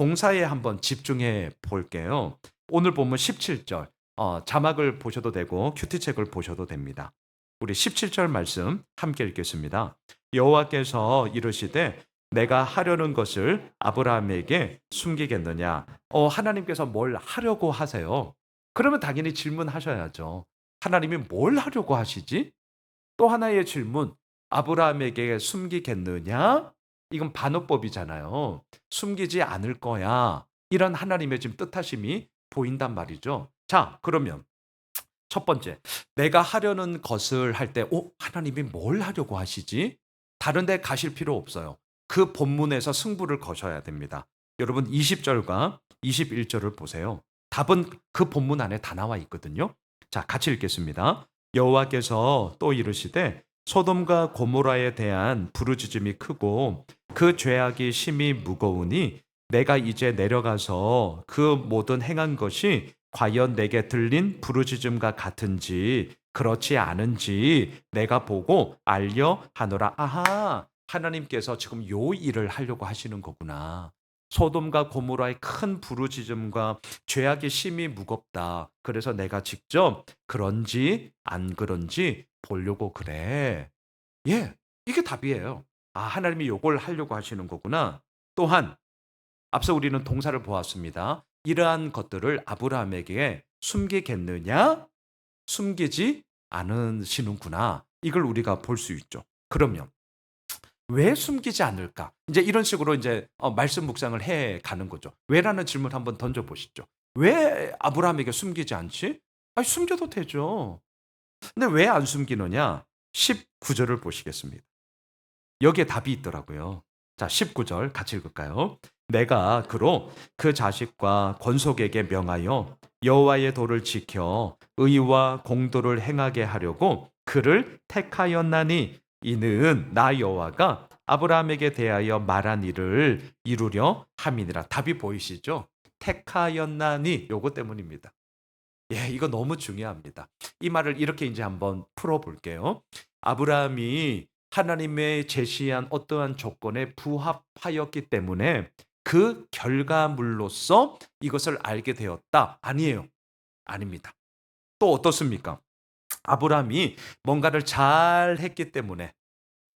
동사에 한번 집중해 볼게요. 오늘 본문 17절 어, 자막을 보셔도 되고 큐티책을 보셔도 됩니다. 우리 17절 말씀 함께 읽겠습니다. 여호와께서 이르시되 내가 하려는 것을 아브라함에게 숨기겠느냐? 어, 하나님께서 뭘 하려고 하세요? 그러면 당연히 질문하셔야죠. 하나님이 뭘 하려고 하시지? 또 하나의 질문. 아브라함에게 숨기겠느냐? 이건 반어법이잖아요. 숨기지 않을 거야. 이런 하나님의 지금 뜻하심이 보인단 말이죠. 자, 그러면 첫 번째, 내가 하려는 것을 할 때, 어, 하나님이 뭘 하려고 하시지? 다른 데 가실 필요 없어요. 그 본문에서 승부를 거셔야 됩니다. 여러분 20절과 21절을 보세요. 답은 그 본문 안에 다 나와 있거든요. 자, 같이 읽겠습니다. 여호와께서 또 이르시되 소돔과 고모라에 대한 부르짖음이 크고 그 죄악이 심히 무거우니 내가 이제 내려가서 그 모든 행한 것이 과연 내게 들린 부르짖음과 같은지 그렇지 않은지 내가 보고 알려 하노라. 아하. 하나님께서 지금 요 일을 하려고 하시는 거구나. 소돔과 고모라의 큰 부르짖음과 죄악이 심히 무겁다. 그래서 내가 직접 그런지 안 그런지 보려고 그래. 예, 이게 답이에요. 아, 하나님이 요걸 하려고 하시는 거구나. 또한 앞서 우리는 동사를 보았습니다. 이러한 것들을 아브라함에게 숨기겠느냐? 숨기지 않으시는구나. 이걸 우리가 볼 수 있죠. 그러면 왜 숨기지 않을까? 이제 이런 식으로 이제 어, 말씀 묵상을 해 가는 거죠. 왜라는 질문 한번 던져 보시죠. 왜 아브라함에게 숨기지 않지? 아니, 숨겨도 되죠. 근데 왜 안 숨기느냐? 19절을 보시겠습니다. 여기에 답이 있더라고요. 자, 19절 같이 읽을까요? 내가 그로 그 자식과 권속에게 명하여 여호와의 도를 지켜 의와 공도를 행하게 하려고 그를 택하였나니 이는 나 여호와가 아브라함에게 대하여 말한 일을 이루려 함이니라. 답이 보이시죠? 택하였나니 요거 때문입니다. 예, 이거 너무 중요합니다. 이 말을 이렇게 이제 한번 풀어 볼게요. 아브라함이 하나님의 제시한 어떠한 조건에 부합하였기 때문에 그 결과물로서 이것을 알게 되었다. 아니에요. 아닙니다. 또 어떻습니까? 아브라함이 뭔가를 잘 했기 때문에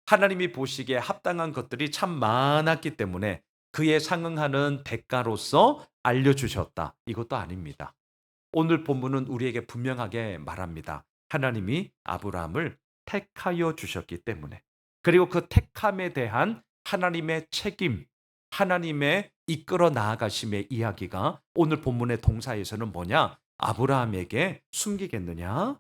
하나님이 보시기에 합당한 것들이 참 많았기 때문에 그에 상응하는 대가로서 알려주셨다. 이것도 아닙니다. 오늘 본문은 우리에게 분명하게 말합니다. 하나님이 아브라함을 택하여 주셨기 때문에 그리고 그 택함에 대한 하나님의 책임, 하나님의 이끌어 나아가심의 이야기가 오늘 본문의 동사에서는 뭐냐? 아브라함에게 숨기겠느냐?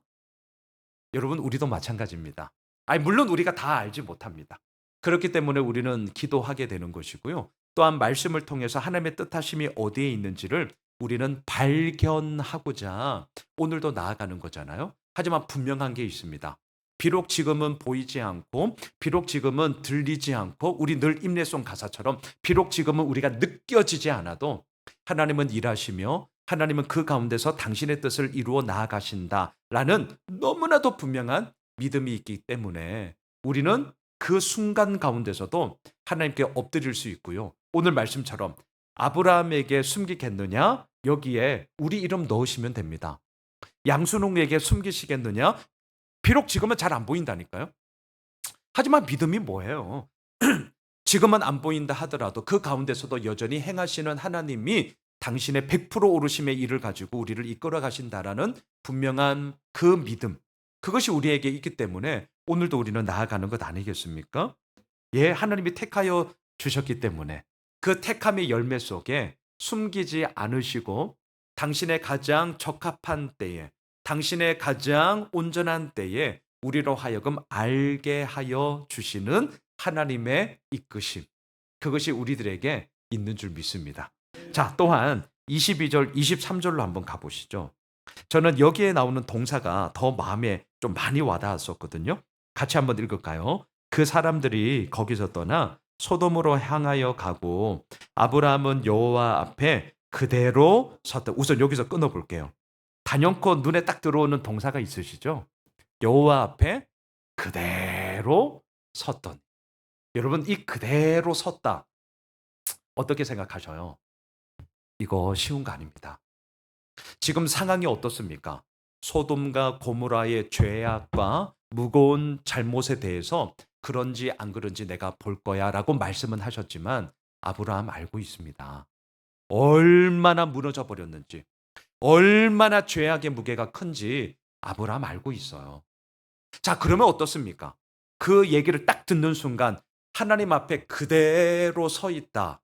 여러분 우리도 마찬가지입니다. 아니 물론 우리가 다 알지 못합니다. 그렇기 때문에 우리는 기도하게 되는 것이고요. 또한 말씀을 통해서 하나님의 뜻하심이 어디에 있는지를 우리는 발견하고자 오늘도 나아가는 거잖아요. 하지만 분명한 게 있습니다. 비록 지금은 보이지 않고, 비록 지금은 들리지 않고, 우리 늘 임례송 가사처럼 비록 지금은 우리가 느껴지지 않아도 하나님은 일하시며 하나님은 그 가운데서 당신의 뜻을 이루어 나아가신다라는 너무나도 분명한 믿음이 있기 때문에 우리는 그 순간 가운데서도 하나님께 엎드릴 수 있고요. 오늘 말씀처럼 아브라함에게 숨기겠느냐? 여기에 우리 이름 넣으시면 됩니다. 양순홍에게 숨기시겠느냐? 비록 지금은 잘 안 보인다니까요. 하지만 믿음이 뭐예요? 지금은 안 보인다 하더라도 그 가운데서도 여전히 행하시는 하나님이 당신의 100% 오르심의 일을 가지고 우리를 이끌어 가신다라는 분명한 그 믿음. 그것이 우리에게 있기 때문에 오늘도 우리는 나아가는 것 아니겠습니까? 예, 하나님이 택하여 주셨기 때문에 그 택함의 열매 속에 숨기지 않으시고 당신의 가장 적합한 때에 당신의 가장 온전한 때에 우리로 하여금 알게 하여 주시는 하나님의 이끄심. 그것이 우리들에게 있는 줄 믿습니다. 자, 또한 22절, 23절로 한번 가보시죠. 저는 여기에 나오는 동사가 더 마음에 좀 많이 와닿았었거든요. 같이 한번 읽을까요? 그 사람들이 거기서 떠나 소돔으로 향하여 가고 아브라함은 여호와 앞에 그대로 섰다. 우선 여기서 끊어 볼게요. 단연코 눈에 딱 들어오는 동사가 있으시죠? 여호와 앞에 그대로 섰던. 여러분 이 그대로 섰다. 어떻게 생각하셔요? 이거 쉬운 거 아닙니다. 지금 상황이 어떻습니까? 소돔과 고모라의 죄악과 무거운 잘못에 대해서 그런지 안 그런지 내가 볼 거야라고 말씀은 하셨지만 아브라함 알고 있습니다. 얼마나 무너져 버렸는지, 얼마나 죄악의 무게가 큰지 아브라함 알고 있어요. 자, 그러면 어떻습니까? 그 얘기를 딱 듣는 순간 하나님 앞에 그대로 서 있다.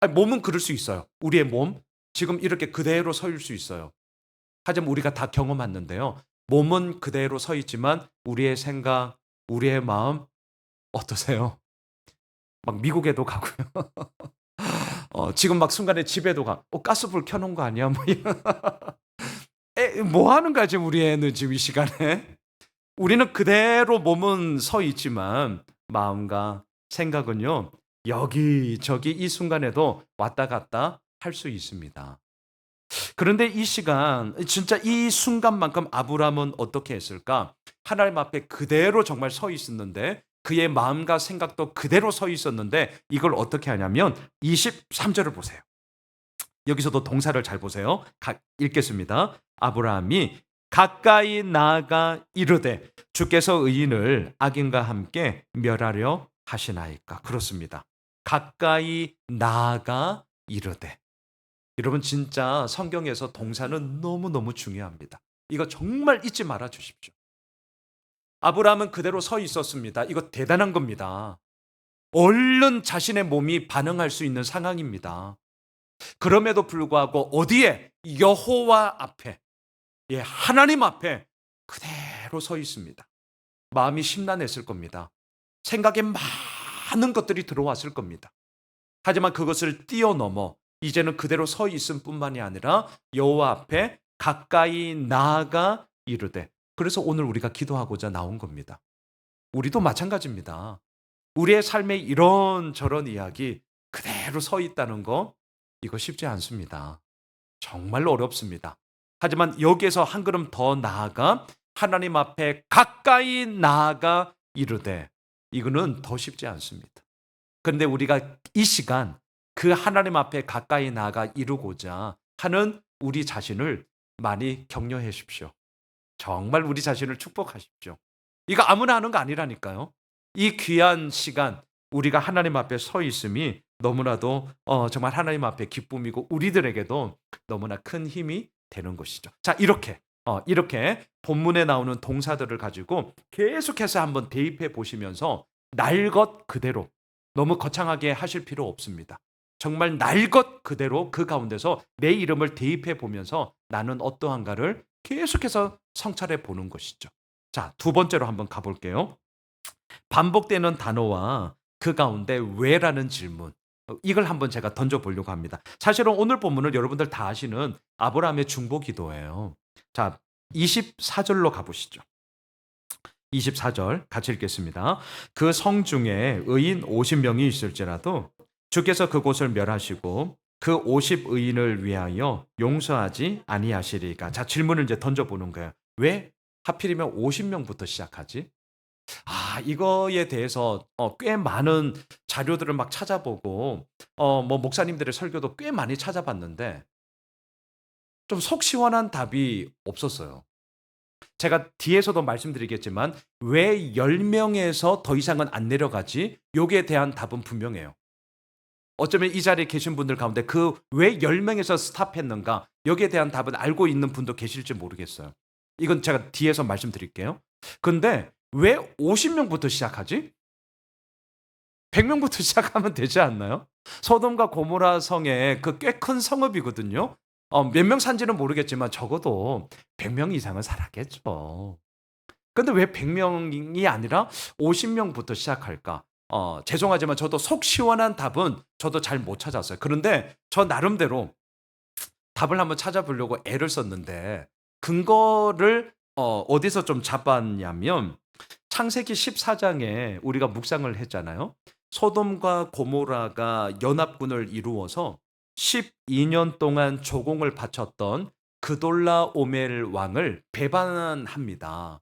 아니, 몸은 그럴 수 있어요. 우리의 몸 지금 이렇게 그대로 서일 수 있어요. 하지만 우리가 다 경험했는데요. 몸은 그대로 서 있지만 우리의 생각, 우리의 마음 어떠세요? 막 미국에도 가고요. 어, 지금 막 순간에 집에도 가. 어, 가스불 켜놓은 거 아니야? 뭐. 에, 뭐 하는 거야 지금 우리 애는 지금 이 시간에? 우리는 그대로 몸은 서 있지만 마음과 생각은요 여기 저기 이 순간에도 왔다 갔다 할 수 있습니다. 그런데 이 시간 진짜 이 순간만큼 아브라함은 어떻게 했을까? 하나님 앞에 그대로 정말 서 있었는데 그의 마음과 생각도 그대로 서 있었는데 이걸 어떻게 하냐면 23절을 보세요. 여기서도 동사를 잘 보세요. 가, 읽겠습니다. 아브라함이 가까이 나아가 이르되 주께서 의인을 악인과 함께 멸하려 하시나이까 그렇습니다. 가까이 나아가 이르되 여러분 진짜 성경에서 동사는 너무너무 중요합니다. 이거 정말 잊지 말아 주십시오. 아브라함은 그대로 서 있었습니다. 이거 대단한 겁니다. 얼른 자신의 몸이 반응할 수 있는 상황입니다. 그럼에도 불구하고 어디에 여호와 앞에 예, 하나님 앞에 그대로 서 있습니다. 마음이 심란했을 겁니다. 생각에 많은 것들이 들어왔을 겁니다. 하지만 그것을 뛰어넘어 이제는 그대로 서 있음 뿐만이 아니라 여호와 앞에 가까이 나아가 이르되 그래서 오늘 우리가 기도하고자 나온 겁니다. 우리도 마찬가지입니다. 우리의 삶에 이런 저런 이야기 그대로 서 있다는 거 이거 쉽지 않습니다. 정말 어렵습니다. 하지만 여기에서 한 걸음 더 나아가 하나님 앞에 가까이 나아가 이르되 이거는 더 쉽지 않습니다. 그런데 우리가 이 시간 그 하나님 앞에 가까이 나아가 이루고자 하는 우리 자신을 많이 격려해 주십시오. 정말 우리 자신을 축복하십시오. 이거 아무나 하는 거 아니라니까요. 이 귀한 시간 우리가 하나님 앞에 서 있음이 너무나도 어, 정말 하나님 앞에 기쁨이고 우리들에게도 너무나 큰 힘이 되는 것이죠. 자 이렇게 어, 이렇게 본문에 나오는 동사들을 가지고 계속해서 한번 대입해 보시면서 날 것 그대로 너무 거창하게 하실 필요 없습니다. 정말 날 것 그대로 그 가운데서 내 이름을 대입해 보면서 나는 어떠한가를 계속해서 성찰해 보는 것이죠. 자, 두 번째로 한번 가볼게요. 반복되는 단어와 그 가운데 왜라는 질문. 어, 이걸 한번 제가 던져 보려고 합니다. 사실은 오늘 본문은 여러분들 다 아시는 아브라함의 중보 기도예요. 자, 24절로 가보시죠. 24절 같이 읽겠습니다. 그 성 중에 의인 50명이 있을지라도 주께서 그곳을 멸하시고 그 50의인을 위하여 용서하지 아니하시리까. 자, 질문을 이제 던져 보는 거예요. 왜 하필이면 50명부터 시작하지? 아, 이거에 대해서 어, 꽤 많은 자료들을 막 찾아보고 어, 뭐 목사님들의 설교도 꽤 많이 찾아봤는데 좀 속 시원한 답이 없었어요. 제가 뒤에서도 말씀드리겠지만 왜 10명에서 더 이상은 안 내려가지? 여기에 대한 답은 분명해요. 어쩌면 이 자리에 계신 분들 가운데 그 왜 10명에서 스탑했는가 여기에 대한 답은 알고 있는 분도 계실지 모르겠어요. 이건 제가 뒤에서 말씀드릴게요. 근데 왜 50명부터 시작하지? 100명부터 시작하면 되지 않나요? 소돔과 고모라 성에 그 꽤 큰 성읍이거든요. 어, 몇 명 산지는 모르겠지만 적어도 100명 이상은 살았겠죠. 근데 왜 100명이 아니라 50명부터 시작할까? 어, 죄송하지만 저도 속 시원한 답은 저도 잘 못 찾았어요. 그런데 저 나름대로 답을 한번 찾아보려고 애를 썼는데 근거를 어, 어디서 좀 잡았냐면 창세기 14장에 우리가 묵상을 했잖아요. 소돔과 고모라가 연합군을 이루어서 12년 동안 조공을 바쳤던 그돌라 오멜 왕을 배반합니다.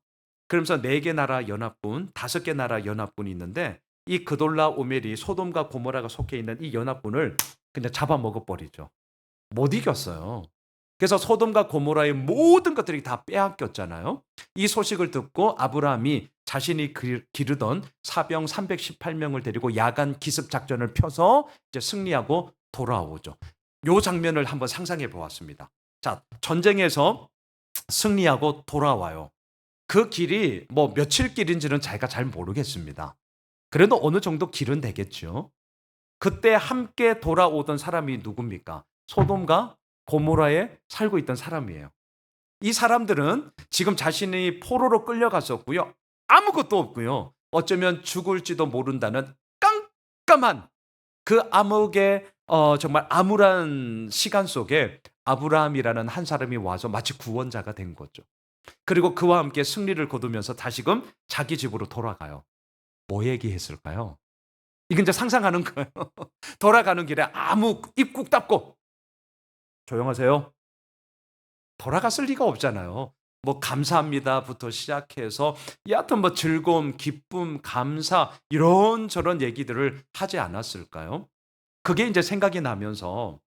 그러면서 네 개 나라 연합군, 다섯 개 나라 연합군이 있는데 이 그돌라 오멜이 소돔과 고모라가 속해 있는 이 연합군을 그냥 잡아먹어 버리죠. 못 이겼어요. 그래서 소돔과 고모라의 모든 것들이 다 빼앗겼잖아요. 이 소식을 듣고 아브라함이 자신이 그- 기르던 사병 318명을 데리고 야간 기습 작전을 펴서 이제 승리하고 돌아오죠. 요 장면을 한번 상상해 보았습니다. 자, 전쟁에서 승리하고 돌아와요. 그 길이 뭐 며칠 길인지는 자기가 잘 모르겠습니다. 그래도 어느 정도 길은 되겠죠. 그때 함께 돌아오던 사람이 누굽니까? 소돔과 고모라에 살고 있던 사람이에요. 이 사람들은 지금 자신이 포로로 끌려갔었고요. 아무것도 없고요. 어쩌면 죽을지도 모른다는 깜깜한 그 암흑의 어, 정말 암울한 시간 속에 아브라함이라는 한 사람이 와서 마치 구원자가 된 거죠. 그리고 그와 함께 승리를 거두면서 다시금 자기 집으로 돌아가요. 뭐 얘기했을까요? 이건 이제 상상하는 거예요. 돌아가는 길에 아무 입국 닫고 조용하세요. 돌아갔을 리가 없잖아요. 뭐 감사합니다부터 시작해서 여하튼 뭐 즐거움, 기쁨, 감사 이런 저런 얘기들을 하지 않았을까요? 그게 이제 생각이 나면서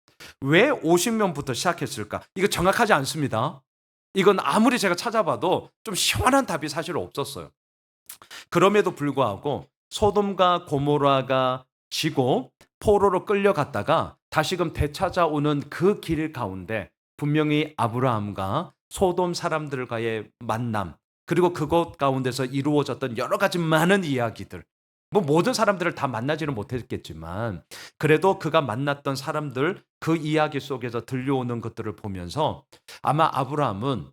왜 50명부터 시작했을까? 이거 정확하지 않습니다. 이건 아무리 제가 찾아봐도 좀 시원한 답이 사실 없었어요. 그럼에도 불구하고 소돔과 고모라가 지고 포로로 끌려갔다가 다시금 되찾아오는 그 길 가운데 분명히 아브라함과 소돔 사람들과의 만남 그리고 그곳 가운데서 이루어졌던 여러 가지 많은 이야기들. 뭐 모든 사람들을 다 만나지는 못했겠지만 그래도 그가 만났던 사람들 그 이야기 속에서 들려오는 것들을 보면서 아마 아브라함은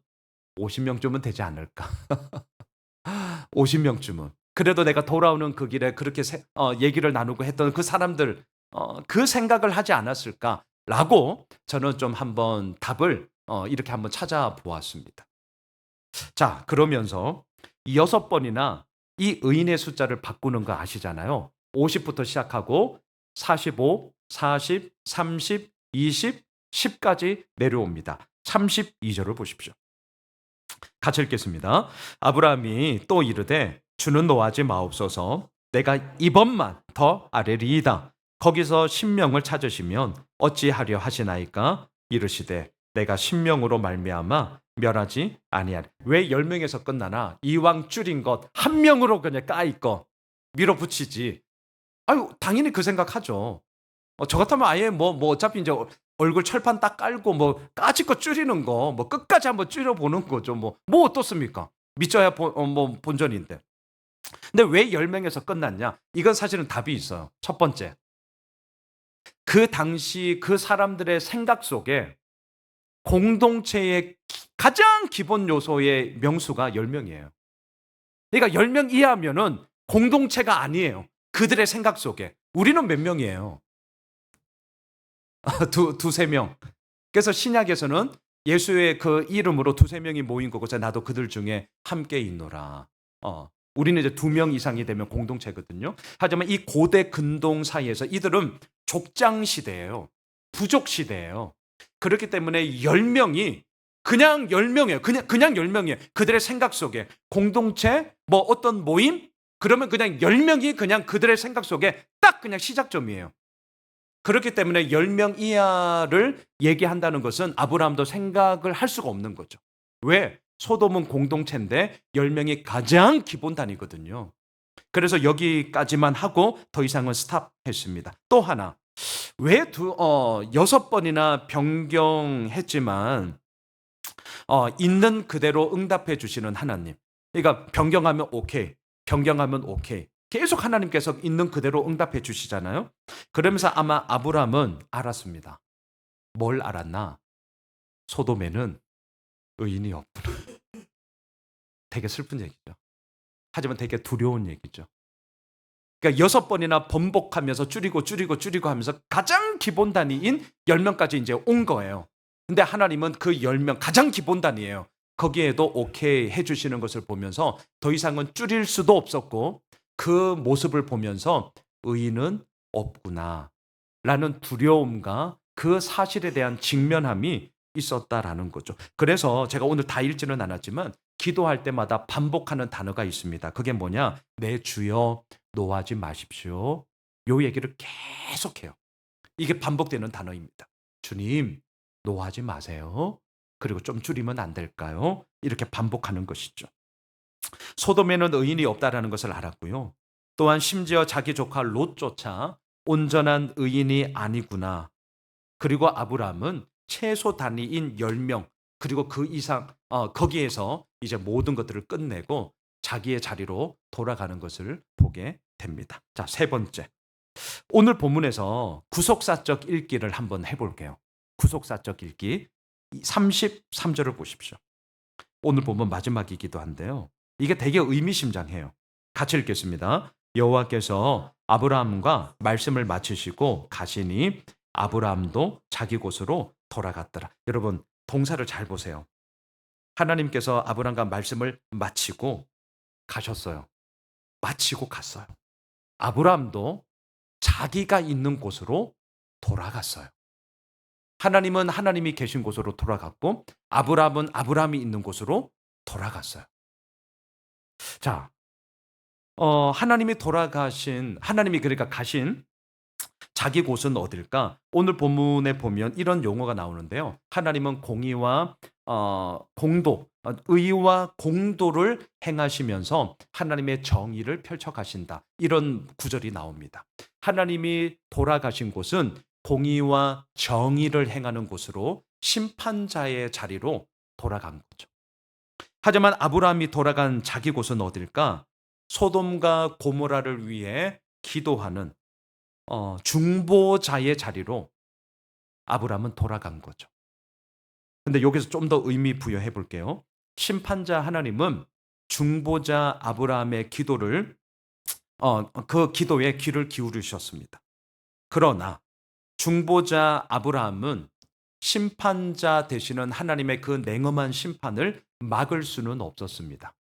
50명쯤은 되지 않을까 50명쯤은 그래도 내가 돌아오는 그 길에 그렇게 세- 어, 얘기를 나누고 했던 그 사람들 어, 그 생각을 하지 않았을까라고 저는 좀 한번 답을 어, 이렇게 한번 찾아보았습니다. 자 그러면서 이 여섯 번이나 이 의인의 숫자를 바꾸는 거 아시잖아요. 50부터 시작하고 45, 40, 30, 20, 10까지 내려옵니다. 32절을 보십시오. 같이 읽겠습니다. 아브라함이 또 이르되 주는 노하지 마옵소서 내가 이번만 더 아뢰리이다. 거기서 신명을 찾으시면 어찌하려 하시나이까 이르시되 내가 신명으로 말미암아 멸하지 아니하리. 왜 10명에서 끝나나? 이왕 줄인 것 한 명으로 그냥 까이거 밀어붙이지. 아유, 당연히 그 생각하죠. 어, 저 같으면 아예 뭐, 뭐 어차피 이제 얼굴 철판 딱 깔고 뭐 까짓 거 줄이는 거, 뭐 끝까지 한번 줄여보는 거죠. 뭐, 뭐 어떻습니까? 믿져야 본, 어, 뭐 본전인데. 근데 왜 10명에서 끝났냐? 이건 사실은 답이 있어요. 첫 번째. 그 당시 그 사람들의 생각 속에 공동체의 기- 가장 기본 요소의 명수가 10명이에요. 그러니까 10명 이하면은 공동체가 아니에요. 그들의 생각 속에. 우리는 몇 명이에요? 두, 두세 명. 그래서 신약에서는 예수의 그 이름으로 두세 명이 모인 거고, 나도 그들 중에 함께 있노라. 어, 우리는 이제 두 명 이상이 되면 공동체거든요. 하지만 이 고대 근동 사이에서 이들은 족장 시대예요. 부족 시대예요. 그렇기 때문에 10명이 그냥 10명이에요. 그냥 그냥 10명이에요. 그들의 생각 속에 공동체 뭐 어떤 모임 그러면 그냥 10명이 그냥 그들의 생각 속에 딱 그냥 시작점이에요. 그렇기 때문에 10명 이하를 얘기한다는 것은 아브라함도 생각을 할 수가 없는 거죠. 왜? 소돔은 공동체인데 10명이 가장 기본 단위거든요. 그래서 여기까지만 하고 더 이상은 스탑했습니다. 또 하나. 왜 두, 어, 여섯 번이나 변경했지만, 어, 있는 그대로 응답해 주시는 하나님. 그러니까 변경하면 오케이. 변경하면 오케이. 계속 하나님께서 있는 그대로 응답해 주시잖아요. 그러면서 아마 아브람은 알았습니다. 뭘 알았나? 소돔에는 의인이 없구나. 되게 슬픈 얘기죠. 하지만 되게 두려운 얘기죠. 그러니까 여섯 번이나 번복하면서 줄이고 줄이고 줄이고 하면서 가장 기본 단위인 10명까지 이제 온 거예요. 근데 하나님은 그 10명 가장 기본 단위예요. 거기에도 오케이 해 주시는 것을 보면서 더 이상은 줄일 수도 없었고 그 모습을 보면서 의인은 없구나 라는 두려움과 그 사실에 대한 직면함이 있었다라는 거죠. 그래서 제가 오늘 다 읽지는 않았지만 기도할 때마다 반복하는 단어가 있습니다. 그게 뭐냐? 내 주여 노하지 마십시오. 요 얘기를 계속해요. 이게 반복되는 단어입니다. 주님, 노하지 마세요. 그리고 좀 줄이면 안 될까요? 이렇게 반복하는 것이죠. 소돔에는 의인이 없다라는 것을 알았고요. 또한 심지어 자기 조카 롯조차 온전한 의인이 아니구나. 그리고 아브라함은 최소 단위인 10명 그리고 그 이상 어, 거기에서 이제 모든 것들을 끝내고 자기의 자리로 돌아가는 것을 보게 됩니다. 자, 세 번째. 오늘 본문에서 구속사적 읽기를 한번 해 볼게요. 구속사적 읽기 33절을 보십시오. 오늘 보면 마지막이기도 한데요. 이게 되게 의미심장해요. 같이 읽겠습니다. 여호와께서 아브라함과 말씀을 마치시고 가시니 아브라함도 자기 곳으로 돌아갔더라. 여러분 동사를 잘 보세요. 하나님께서 아브라함과 말씀을 마치고 가셨어요. 마치고 갔어요. 아브라함도 자기가 있는 곳으로 돌아갔어요. 하나님은 하나님이 계신 곳으로 돌아갔고 아브라함은 아브라함이 있는 곳으로 돌아갔어요. 자, 어, 하나님이 돌아가신 하나님이 그러니까 가신 자기 곳은 어딜까? 오늘 본문에 보면 이런 용어가 나오는데요. 하나님은 공의와 어, 공도, 어, 의와 공도를 행하시면서 하나님의 정의를 펼쳐 가신다. 이런 구절이 나옵니다. 하나님이 돌아가신 곳은 공의와 정의를 행하는 곳으로 심판자의 자리로 돌아간 거죠. 하지만 아브라함이 돌아간 자기 곳은 어딜까? 소돔과 고모라를 위해 기도하는 어, 중보자의 자리로 아브라함은 돌아간 거죠. 근데 여기서 좀 더 의미 부여해 볼게요. 심판자 하나님은 중보자 아브라함의 기도를 어, 그 기도에 귀를 기울이셨습니다. 그러나 중보자 아브라함은 심판자 되시는 하나님의 그 냉엄한 심판을 막을 수는 없었습니다.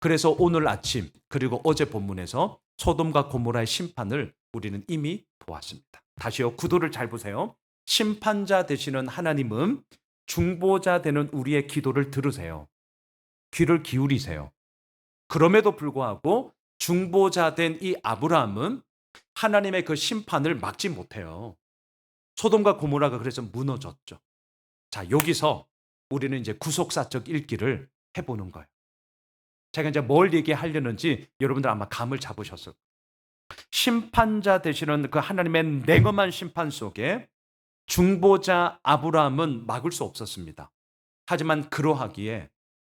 그래서 오늘 아침 그리고 어제 본문에서 소돔과 고모라의 심판을 우리는 이미 보았습니다. 다시요. 구도를 잘 보세요. 심판자 되시는 하나님은 중보자 되는 우리의 기도를 들으세요. 귀를 기울이세요. 그럼에도 불구하고 중보자 된 이 아브라함은 하나님의 그 심판을 막지 못해요. 소돔과 고모라가 그래서 무너졌죠. 자, 여기서 우리는 이제 구속사적 읽기를 해보는 거예요. 제가 이제 뭘 얘기하려는지 여러분들 아마 감을 잡으셨을 거예요. 심판자 되시는 그 하나님의 냉엄한 심판 속에 중보자 아브라함은 막을 수 없었습니다. 하지만 그러하기에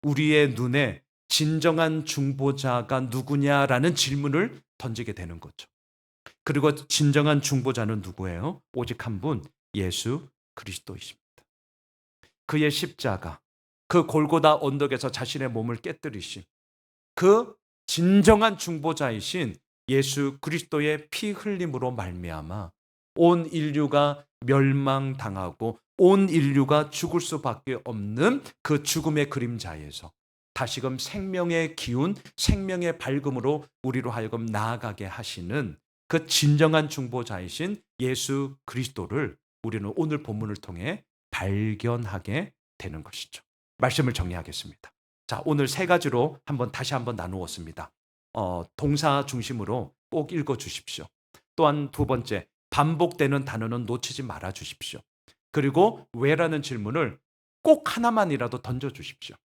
우리의 눈에 진정한 중보자가 누구냐라는 질문을 던지게 되는 거죠. 그리고 진정한 중보자는 누구예요? 오직 한 분, 예수 그리스도이십니다. 그의 십자가, 그 골고다 언덕에서 자신의 몸을 깨뜨리신 그 진정한 중보자이신 예수 그리스도의 피 흘림으로 말미암아 온 인류가 멸망당하고 온 인류가 죽을 수밖에 없는 그 죽음의 그림자에서 다시금 생명의 기운, 생명의 밝음으로 우리로 하여금 나아가게 하시는 그 진정한 중보자이신 예수 그리스도를 우리는 오늘 본문을 통해 발견하게 되는 것이죠. 말씀을 정리하겠습니다. 자, 오늘 세 가지로 한번 다시 한번 나누었습니다. 어, 동사 중심으로 꼭 읽어 주십시오. 또한 두 번째, 반복되는 단어는 놓치지 말아 주십시오. 그리고 왜라는 질문을 꼭 하나만이라도 던져 주십시오.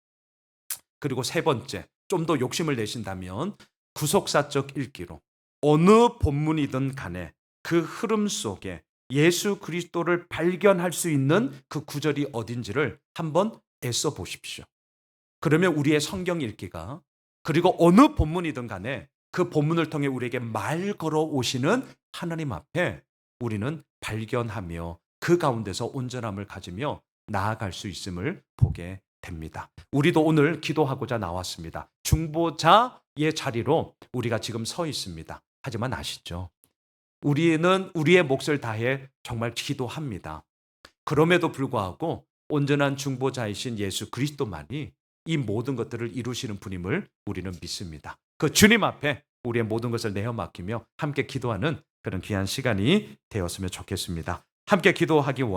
그리고 세 번째, 좀 더 욕심을 내신다면 구속사적 읽기로 어느 본문이든 간에 그 흐름 속에 예수 그리스도를 발견할 수 있는 그 구절이 어딘지를 한번 애써 보십시오. 그러면 우리의 성경 읽기가 그리고 어느 본문이든 간에 그 본문을 통해 우리에게 말 걸어 오시는 하나님 앞에 우리는 발견하며 그 가운데서 온전함을 가지며 나아갈 수 있음을 보게 됩니다. 우리도 오늘 기도하고자 나왔습니다. 중보자의 자리로 우리가 지금 서 있습니다. 하지만 아시죠? 우리는 우리의 몫을 다해 정말 기도합니다. 그럼에도 불구하고 온전한 중보자이신 예수 그리스도만이 이 모든 것들을 이루시는 분임을 우리는 믿습니다. 그 주님 앞에 우리의 모든 것을 내어 맡기며 함께 기도하는 그런 귀한 시간이 되었으면 좋겠습니다. 함께 기도하기 원